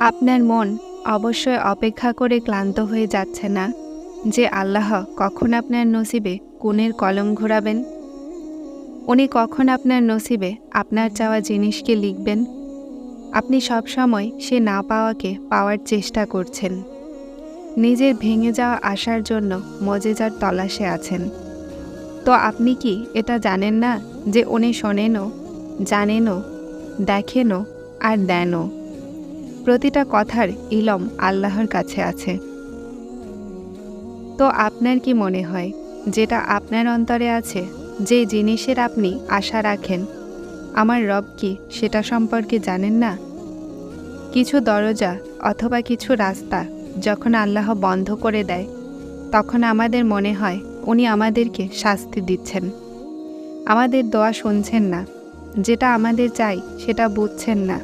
আপনার মন অবশ্যই অপেক্ষা করে ক্লান্ত হয়ে যাচ্ছে না যে আল্লাহ কখন আপনার নসিবে কোণের কলম ঘোরাবেন? উনি কখন আপনার নসিবে আপনার চাওয়া জিনিসকে লিখবেন? আপনি সবসময় সে না পাওয়াকে পাওয়ার চেষ্টা করছেন। নিজের ভেঙে যাওয়া আসার জন্য মজেজার তলাশে আছেন। তো আপনি কি এটা জানেন না যে উনি শোনেনও, জানেনও, দেখেনও আর দেনও? প্রতিটা কথার ইলম আল্লাহর কাছে আছে। তো আপনার কি মনে হয়, যেটা আপনার অন্তরে আছে, যে জিনিসের আপনি আশা রাখেন, আমার রব কি সেটা সম্পর্কে জানেন না? কিছু দরজা অথবা কিছু রাস্তা যখন আল্লাহ বন্ধ করে দেয়, তখন আমাদের মনে হয় উনি আমাদেরকে শাস্তি দিচ্ছেন। আমাদের দোয়া শুনছেন না, যেটা আমাদের চাই সেটা বুঝছেন না।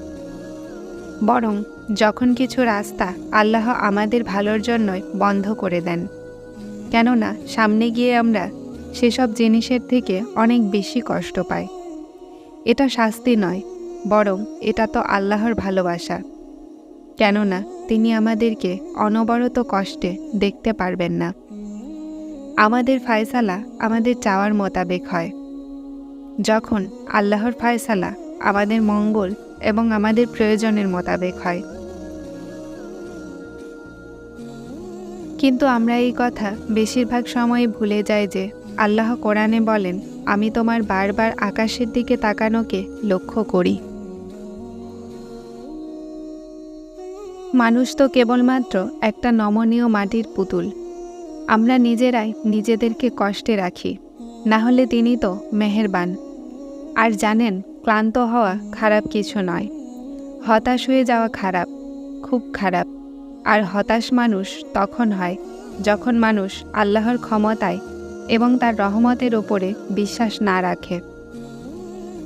বরং যখন কিছু রাস্তা আল্লাহ আমাদের ভালোর জন্যই বন্ধ করে দেন। কেননা সামনে গিয়ে আমরা সেসব জিনিসের থেকে অনেক বেশি কষ্ট পাই। এটা শাস্তি নয়, বরং এটা তো আল্লাহর ভালোবাসা। কেননা তিনি আমাদেরকে অনবরত কষ্টে দেখতে পারবেন না। আমাদের ফায়সালা আমাদের চাওয়ার মোতাবেক হয়। যখন আল্লাহর ফায়সালা আমাদের মঙ্গল এবং আমাদের প্রয়োজনের মোতাবেক হয়। কিন্তু আমরা এই কথা বেশিরভাগ সময় ভুলে যাই যে আল্লাহ কোরআনে বলেন, আমি তোমার বারবার আকাশের দিকে তাকানোকে লক্ষ্য করি। মানুষ তো কেবলমাত্র একটা নমনীয় মাটির পুতুল। আমরা নিজেরাই নিজেদেরকে কষ্টে রাখি, না হলে তিনি তো মেহেরবান। আর জানেন ক্লান্ত হওয়া খারাপ কিছু নয়। হতাশ হয়ে যাওয়া খারাপ, খুব খারাপ। আর হতাশ মানুষ তখন হয় যখন মানুষ আল্লাহর ক্ষমতায় এবং তার রহমতের ওপরে বিশ্বাস না রাখে।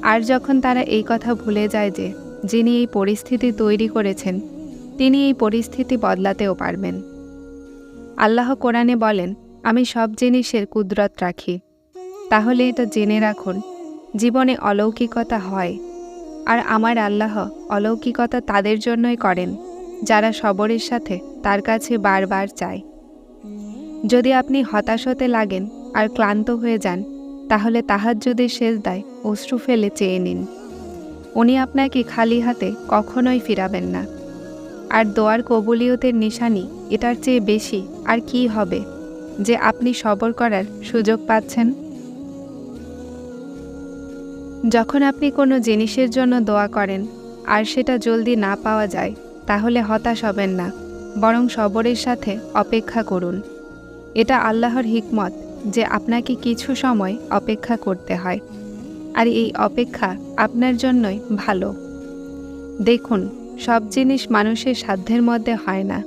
আর যখন তারা এই কথা ভুলে যায় যে যিনি এই পরিস্থিতি তৈরি করেছেন, তিনি এই পরিস্থিতি বদলাতেও পারবেন। আল্লাহ কোরআনে বলেন, আমি সব জিনিসের কুদরত রাখি। তাহলে এটা জেনে রাখুন জীবনে অলৌকিকতা হয়। আর আমার আল্লাহ অলৌকিকতা তাদের জন্যই করেন, যারা সবরের সাথে তার কাছে বারবার চায়। যদি আপনি হতাশ হতে লাগেন আর ক্লান্ত হয়ে যান, তাহলে তাহাজ্জুদের শেষ দায় অশ্রু ফেলে চেয়ে নিন। উনি আপনাকে খালি হাতে কখনোই ফিরাবেন না। আর দোয়ার কবুলিয়তের নিশানি এটার চেয়ে বেশি আর কি হবে, যে আপনি সবর করার সুযোগ পাচ্ছেন? যখন আপনি কোনো জিনিসের জন্য দোয়া করেন, আর সেটা জলদি না পাওয়া যায়, তাহলে হতাশ হবেন না, বরং সবরের সাথে অপেক্ষা করুন। এটা আল্লাহর হিকমত যে আপনাকে কিছু সময় অপেক্ষা করতে হয়, আর এই অপেক্ষা আপনার জন্যই ভালো। দেখুন, সব জিনিস মানুষের সাধ্যের মধ্যে হয় না,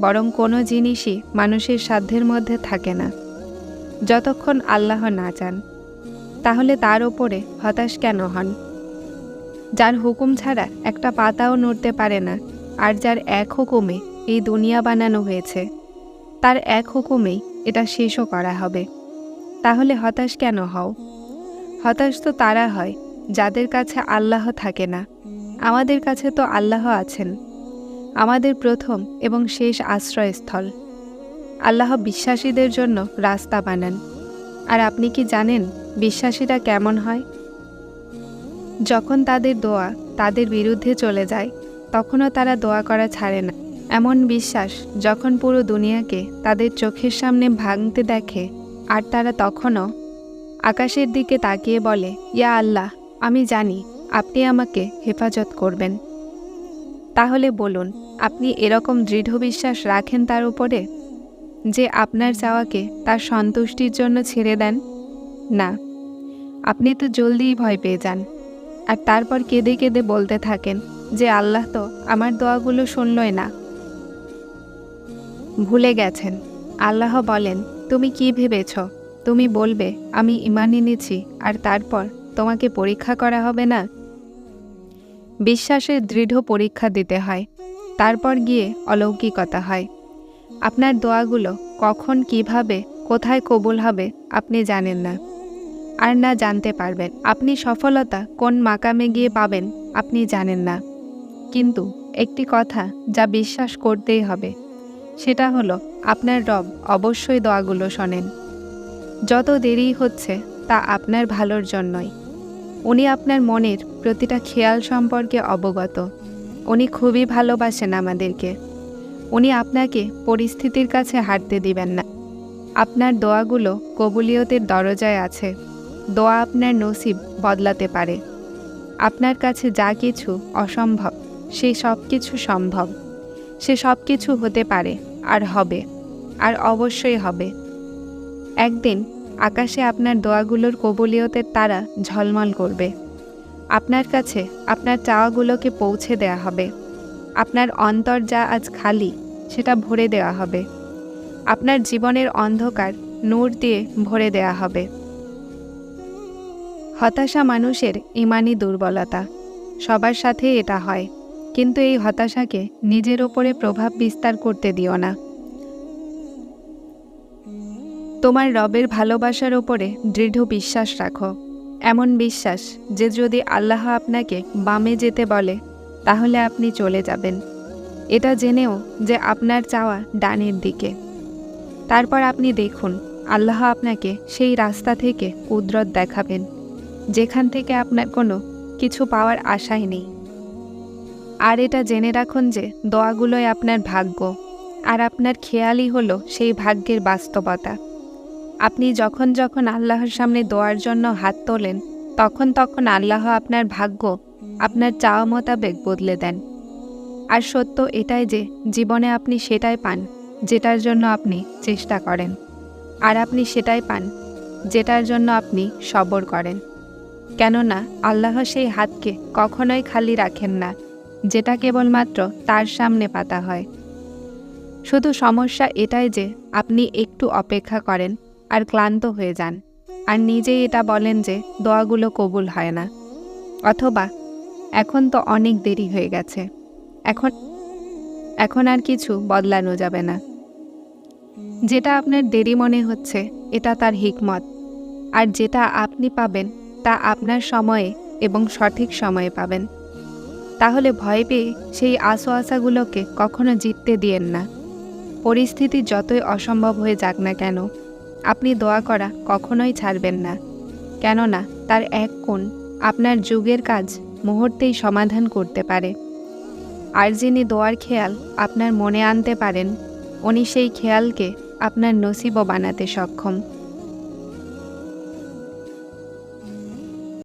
বরং কোনো জিনিসই মানুষের সাধ্যের মধ্যে থাকে না। যতক্ষণ আল্লাহ না চান। তাহলে তার ওপরে হতাশ কেন হন? যার হুকুম ছাড়া একটা পাতাও নড়তে পারে না, আর যার এক হুকুমে এই দুনিয়া বানানো হয়েছে, তার এক হুকুমেই এটা শেষও করা হবে। তাহলে হতাশ কেন হও? হতাশ তো তারা হয়, যাদের কাছে আল্লাহ থাকে না। আমাদের কাছে তো আল্লাহ আছেন। আমাদের প্রথম এবং শেষ আশ্রয়স্থল। আল্লাহ বিশ্বাসীদের জন্য রাস্তা বানান। আর আপনি কি জানেন বিশ্বাসীরা কেমন হয়? যখন তাদের দোয়া তাদের বিরুদ্ধে চলে যায়, তখনও তারা দোয়া করা ছাড়ে না। এমন বিশ্বাস যখন পুরো দুনিয়াকে তাদের চোখের সামনে ভাঙতে দেখে, আর তারা তখনও আকাশের দিকে তাকিয়ে বলে, ইয়া আল্লাহ, আমি জানি আপনি আমাকে হেফাজত করবেন। তাহলে বলুন, আপনি এরকম দৃঢ় বিশ্বাস রাখেন তার উপরে? যে আপনার চাওয়াকে তার সন্তুষ্টির জন্য ছেড়ে দেন? না আপনি তো জলদিই ভয় পেয়ে যান। আর তারপর কেঁদে কেঁদে বলতে থাকেন যে, আল্লাহ তো আমার দোয়াগুলো শুনলই না। ভুলে গেছেন। আল্লাহ বলেন, তুমি কি ভেবেছ? তুমি বলবে, আমি ইমান এনেছি, আর তারপর তোমাকে পরীক্ষা করা হবে না বিশ্বাসের দৃঢ় পরীক্ষা দিতে হয়। তারপর গিয়ে অলৌকিকতা হয়। আপনার দোয়াগুলো কখন, কীভাবে, কোথায় কবুল হবে, আপনি জানেন না। আর না জানতে পারবেন আপনি সফলতা কোন মাকামে গিয়ে পাবেন, আপনি জানেন না। কিন্তু একটি কথা যা বিশ্বাস করতেই হবে, সেটা হলো আপনার রব অবশ্যই দোয়াগুলো শোনেন। যত দেরি হচ্ছে তা আপনার ভালোর জন্যই। উনি আপনার মনের প্রতিটা খেয়াল সম্পর্কে অবগত। উনি খুবই ভালোবাসেন আমাদেরকে। উনি আপনাকে পরিস্থিতির কাছে হারতে দিবেন না। আপনার দোয়াগুলো কবুলিয়তের দরজায় আছে। দোয়া আপনার নসিব বদলাতে পারে। আপনার কাছে যা কিছু অসম্ভব সেই সব কিছু সম্ভব। সে সব কিছু হতে পারে, আর হবে, আর অবশ্যই হবে। একদিন আকাশে আপনার দোয়াগুলোর কবলীয়তের তারা ঝলমল করবে। আপনার কাছে আপনার চাওয়াগুলোকে পৌঁছে দেয়া হবে। আপনার অন্তর যা আজ খালি, সেটা ভরে দেওয়া হবে। আপনার জীবনের অন্ধকার নূর দিয়ে ভরে দেয়া হবে। হতাশা মানুষের ইমানি দুর্বলতা। সবার সাথে এটা হয়। কিন্তু এই হতাশাকে নিজের ওপরে প্রভাব বিস্তার করতে দিও না। তোমার রবের ভালোবাসার ওপরে দৃঢ় বিশ্বাস রাখো। এমন বিশ্বাস যে যদি আল্লাহ আপনাকে বামে যেতে বলে, তাহলে আপনি চলে যাবেন। এটা জেনেও যে আপনার চাওয়া ডানের দিকে। তারপর আপনি দেখুন, আল্লাহ আপনাকে সেই রাস্তা থেকে কুদরত দেখাবেন। যেখান থেকে আপনার কোনো কিছু পাওয়ার আশাই নেই। আর এটা জেনে রাখুন যে দোয়াগুলোই আপনার ভাগ্য, আর আপনার খেয়ালই হলো সেই ভাগ্যের বাস্তবতা। আপনি যখন যখন আল্লাহর সামনে দোয়ার জন্য হাত তোলেন, তখন তখন আল্লাহ আপনার ভাগ্য, আপনার চাওয়া মোতাবেক বদলে দেন। আর সত্য এটাই যে জীবনে আপনি সেটাই পান, যেটার জন্য আপনি চেষ্টা করেন। আর আপনি সেটাই পান, যেটার জন্য আপনি সবর করেন। কেননা আল্লাহ সেই হাতকে কখনোই খালি রাখেন না, যেটা কেবলমাত্র তার সামনে পাতা হয়। শুধু সমস্যা এটাই যে আপনি একটু অপেক্ষা করেন আর ক্লান্ত হয়ে যান, আর নিজেই এটা বলেন যে দোয়াগুলো কবুল হয় না। অথবা, এখন তো অনেক দেরি হয়ে গেছে, এখন এখন আর কিছু বদলানো যাবে না। যেটা আপনার দেরি মনে হচ্ছে, এটা তার হিকমত, আর যেটা আপনি পাবেন তা আপনার সময়ে এবং সঠিক সময়ে পাবেন। তাহলে ভয় পেয়ে সেই আশো আশাগুলোকে কখনো জিততে দিয়েন না। পরিস্থিতি যতই অসম্ভব হয়ে যাক না কেন, আপনি দোয়া করা কখনোই ছাড়বেন না। কেননা তার এক কোণ আপনার যুগের কাজ মুহূর্তেই সমাধান করতে পারে। আর যিনি দোয়ার খেয়াল আপনার মনে আনতে পারেন, উনি সেই খেয়ালকে আপনার নসিবও বানাতে সক্ষম।